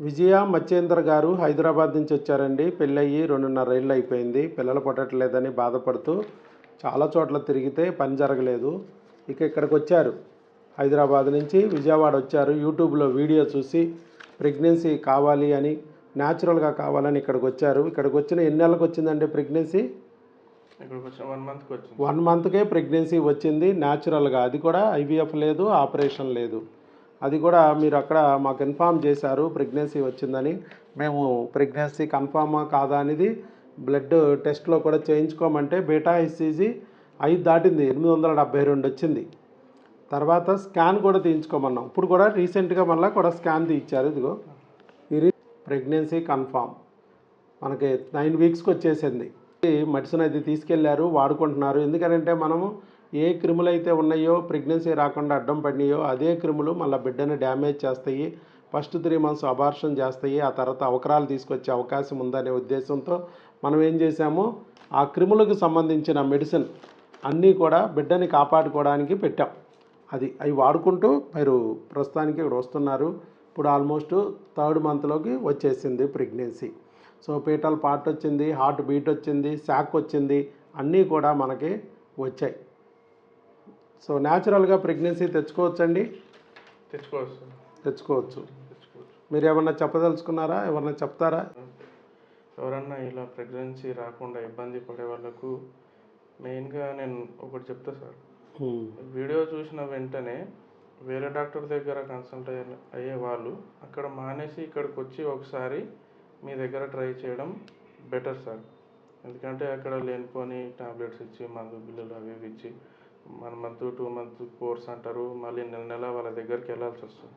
విజయ మచ్చేందర్ గారు హైదరాబాద్ నుంచి వచ్చారండి. పెళ్ళయ్యి రెండున్నర ఏళ్ళు అయిపోయింది. పిల్లలు పుట్టట్లేదని బాధపడుతూ చాలా చోట్ల తిరిగితే పని జరగలేదు. ఇక ఇక్కడికి వచ్చారు. హైదరాబాద్ నుంచి విజయవాడ వచ్చారు. యూట్యూబ్లో వీడియో చూసి ప్రెగ్నెన్సీ కావాలి అని న్యాచురల్గా కావాలని ఇక్కడికి వచ్చారు. ఇక్కడికి వచ్చిన ఎన్ని నెలలకు వచ్చిందండి ప్రెగ్నెన్సీ? వన్ మంత్కే ప్రెగ్నెన్సీ వచ్చింది. న్యాచురల్గా. అది కూడా ఐవీఎఫ్ లేదు ఆపరేషన్ లేదు. అది కూడా మీరు అక్కడ మాకు ఇన్ఫామ్ చేశారు ప్రెగ్నెన్సీ వచ్చిందని. మేము ప్రెగ్నెన్సీ కన్ఫామా కాదా అనేది బ్లడ్ టెస్ట్లో కూడా చేయించుకోమంటే బీటా హెచ్సిజీ ఐదు దాటింది ఎనిమిది వందల డెబ్బై రెండు వచ్చింది. తర్వాత స్కాన్ కూడా తీయించుకోమన్నాం. ఇప్పుడు కూడా రీసెంట్గా మళ్ళీ కూడా స్కాన్ తీయించారు ఇదిగో. ఇది ప్రెగ్నెన్సీ కన్ఫామ్ మనకి నైన్ వీక్స్కి వచ్చేసింది. మెడిసిన్ అయితే తీసుకెళ్ళారు వాడుకుంటున్నారు. ఎందుకంటే మనము ఏ క్రిములు అయితే ఉన్నాయో ప్రెగ్నెన్సీ రాకుండా అడ్డం పడినాయో అదే క్రిములు మళ్ళీ బిడ్డని డ్యామేజ్ చేస్తాయి. ఫస్ట్ త్రీ మంత్స్ అబార్షన్ చేస్తాయి. ఆ తర్వాత అవకరాలు తీసుకొచ్చే అవకాశం ఉందనే ఉద్దేశంతో మనం ఏం చేసాము ఆ క్రిములకు సంబంధించిన మెడిసిన్ అన్నీ కూడా బిడ్డని కాపాడుకోవడానికి పెట్టాం. అది అవి వాడుకుంటూ మీరు ప్రస్తుతానికి ఇక్కడ వస్తున్నారు. ఇప్పుడు ఆల్మోస్ట్ థర్డ్ మంత్లోకి వచ్చేసింది ప్రెగ్నెన్సీ. సో పీటల్ పార్ట్ వచ్చింది హార్ట్ బీట్ వచ్చింది శాక్ వచ్చింది అన్నీ కూడా మనకి వచ్చాయి. సో న్యాచురల్గా ప్రెగ్నెన్సీ తెచ్చుకోవచ్చండి? తెచ్చుకోవచ్చు. సార్ తెచ్చుకోవచ్చు. తెచ్చుకోవచ్చు. మీరు ఏమన్నా చెప్పదలుచుకున్నారా? ఎవరన్నా చెప్తారా? ఎవరన్నా ఇలా ప్రెగ్నెన్సీ రాకుండా ఇబ్బంది పడే వాళ్ళకు మెయిన్గా నేను ఒకటి చెప్తా సార్. వీడియో చూసిన వెంటనే వేరే డాక్టర్ దగ్గర కన్సల్ట్ అయ్యే అయ్యే వాళ్ళు అక్కడ మానేసి ఇక్కడికి వచ్చి ఒకసారి మీ దగ్గర ట్రై చేయడం బెటర్ సార్. ఎందుకంటే అక్కడ లేనిపోని టాబ్లెట్స్ ఇచ్చి మందు బిల్లులు అవి ఇచ్చి one month two month course అంటారు మళ్ళీ నెల నెల వాళ్ళ దగ్గరికి వెళ్ళాల్సి వస్తుంది.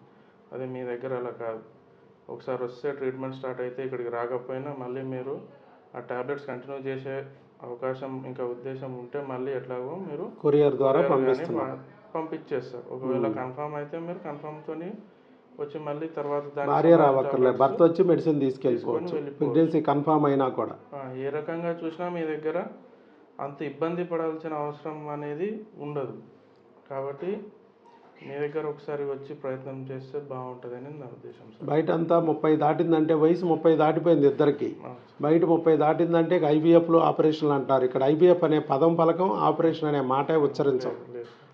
అదే మీ దగ్గర అలా కాదు. ఒకసారి వస్తే ట్రీట్మెంట్ స్టార్ట్ అయితే ఇక్కడికి రాకపోయినా మళ్ళీ మీరు ఆ టాబ్లెట్స్ కంటిన్యూ చేసే అవకాశం ఇంకా ఉద్దేశం ఉంటే మళ్ళీ ఎట్లాగో మీరు కొరియర్ ద్వారా పంపించేస్తారు. ఒకవేళ కన్ఫర్మ్ అయితే మీరు కన్ఫర్మ్ తోని వచ్చి మళ్ళీ తర్వాత భార్య రావక్కర్లే. భర్త వచ్చి మెడిసిన్ తీసుకెళ్ళిపోవచ్చు. ప్రెగ్నెన్సీ కన్ఫామ్ అయినా కూడా. ఏ రకంగా చూసినా మీ దగ్గర అంత ఇబ్బంది పడాల్సిన అవసరం అనేది ఉండదు. కాబట్టి మీ దగ్గర ఒకసారి వచ్చి ప్రయత్నం చేస్తే బాగుంటుందని నా ఉద్దేశం సార్. బయట అంతా ముప్పై దాటిందంటే వయసు ముప్పై దాటిపోయింది ఇద్దరికి. బయట ముప్పై దాటిందంటే ఐవీఎఫ్లు ఆపరేషన్లు అంటారు. ఇక్కడ ఐవీఎఫ్ అనే పదం పలకం ఆపరేషన్ అనే మాటే ఉచ్చరించం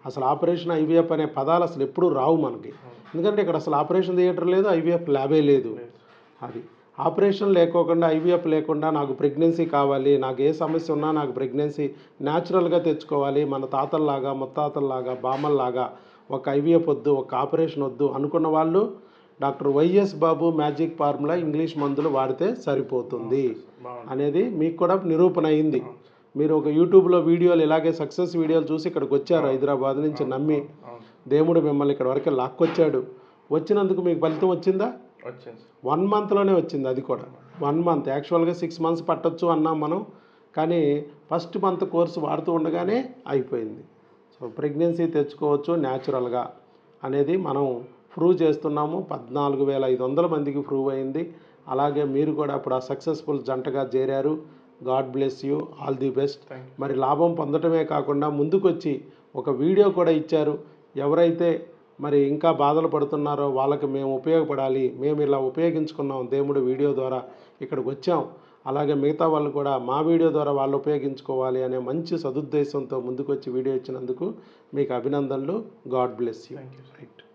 అసలు ఆపరేషన్ ఐవీఎఫ్ అనే పదాలు అసలు ఎప్పుడూ రావు మనకి. ఎందుకంటే ఇక్కడ అసలు ఆపరేషన్ థియేటర్ లేదు ఐవీఎఫ్ ల్యాబే లేదు. అది. ఆపరేషన్ లేకోకుండా ఐవీఎఫ్ లేకుండా నాకు ప్రెగ్నెన్సీ కావాలి నాకు ఏ సమస్య ఉన్నా నాకు ప్రెగ్నెన్సీ న్యాచురల్గా తెచ్చుకోవాలి మన తాతల్లాగా ముత్తాతల్లాగా బామ్మల్లాగా ఒక ఐవీఎఫ్ వద్దు ఒక ఆపరేషన్ వద్దు అనుకున్న వాళ్ళు doctor YS Babu magic formula English మందులు వాడితే సరిపోతుంది అనేది మీకు కూడా నిరూపణ అయింది. మీరు ఒక యూట్యూబ్లో వీడియోలు ఇలాగే సక్సెస్ వీడియోలు చూసి ఇక్కడికి వచ్చారు హైదరాబాద్ నుంచి నమ్మి దేవుడు మిమ్మల్ని ఇక్కడ వరకు లాక్కొచ్చాడు. వచ్చినందుకు మీకు ఫలితం వచ్చిందా? వన్ మంత్లోనే వచ్చింది అది కూడా. వన్ మంత్ యాక్చువల్గా సిక్స్ మంత్స్ పట్టొచ్చు అన్నాం మనం. కానీ ఫస్ట్ మంత్ కోర్సు వాడుతూ ఉండగానే అయిపోయింది. సో ప్రెగ్నెన్సీ తెచ్చుకోవచ్చు న్యాచురల్గా అనేది మనం ప్రూవ్ చేస్తున్నాము. పద్నాలుగు వేల ఐదు వందల మందికి ప్రూవ్ అయింది. అలాగే మీరు కూడా ఇప్పుడు ఆ సక్సెస్ఫుల్ జంటగా చేరారు. God bless you all the best మరి లాభం పొందటమే కాకుండా ముందుకొచ్చి ఒక వీడియో కూడా ఇచ్చారు. ఎవరైతే మరి ఇంకా బాధలు పడుతున్నారో వాళ్ళకి మేము ఉపయోగపడాలి మేము ఇలా ఉపయోగించుకున్నాం దేవుడు వీడియో ద్వారా ఇక్కడికి వచ్చాం. అలాగే మిగతా వాళ్ళు కూడా మా వీడియో ద్వారా వాళ్ళు ఉపయోగించుకోవాలి అనే మంచి సదుద్దేశంతో ముందుకొచ్చి వీడియో ఇచ్చినందుకు మీకు అభినందనలు. God bless you. రైట్